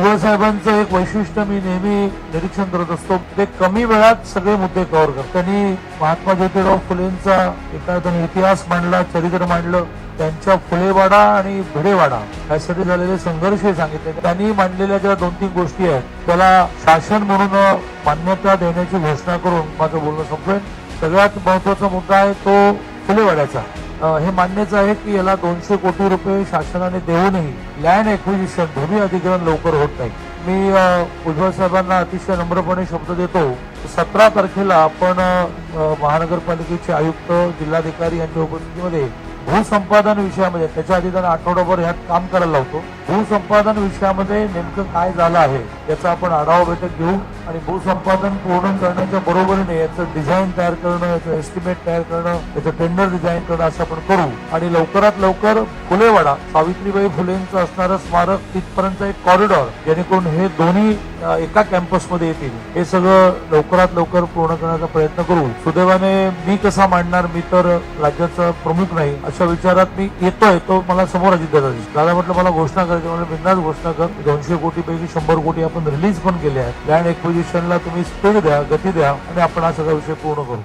भुजबळ साहेबांचं एक वैशिष्ट्य मी नेहमी निरीक्षण करत असतो. ते कमी वेळात सगळे मुद्दे कव्हर करतात. त्यांनी महात्मा ज्योतिराव फुलेंचा एखादा इतिहास मांडला चरित्र मांडलं त्यांच्या फुलेवाडा आणि भिडेवाडा यासाठी झालेले संघर्ष हे सांगितले. त्यांनी मांडलेल्या ज्या दोन तीन गोष्टी आहेत त्याला शासन म्हणून मान्यता देण्याची घोषणा करून माझं बोलणं संपवेन सगळ्यात महत्त्वाचा मुद्दा आहे तो फुलेवाड्याचा. हे मान्यच आहे की याला दोनशे कोटी रुपये शासनाने देऊनही लँड एक्विजिशन भूमी अधिग्रहण लवकर होत नाही. मी उज्ज्वल साहेबांना अतिशय नम्रपणे शब्द देतो. सतरा तारखेला आपण महानगरपालिकेचे आयुक्त जिल्हाधिकारी यांच्या उपस्थितीमध्ये भूसंपादन विषयामध्ये त्याच्या आधी त्यांना आठवडाभर ह्यात काम करायला लावतो. भूसंपादन विषयामध्ये नेमकं काय झालं आहे याचा आपण आढावा बैठक घेऊ आणि भूसंपादन पूर्ण करण्याच्या बरोबरीने याचं डिझाईन तयार करणं याचं एस्टिमेट तयार करणं याचं टेंडर डिझाईन करणं असं आपण करू. आणि लवकरात लवकर फुलेवाडा सावित्रीबाई फुलेंचं असणारं स्मारक तिथपर्यंत एक कॉरिडॉर जेणेकरून हे दोन्ही एका कॅम्पसमध्ये येतील. हे सगळं लवकरात लवकर पूर्ण करण्याचा प्रयत्न करू. सुदैवाने मी कसा मांडणार मी तर राज्याचा प्रमुख नाही अशा विचारात मी येतोय तो मला समोर अजित दादा दादा म्हटलं मला घोषणा करायची म्हणजे बिंदास घोषणा कर. दोनशे कोटीपैकी शंभर कोटी आपण रिलीज पण केले आहेत. लँड एक्विजिशनला तुम्ही स्पीड द्या गती द्या आणि आपण हा सगळा विषय पूर्ण करू.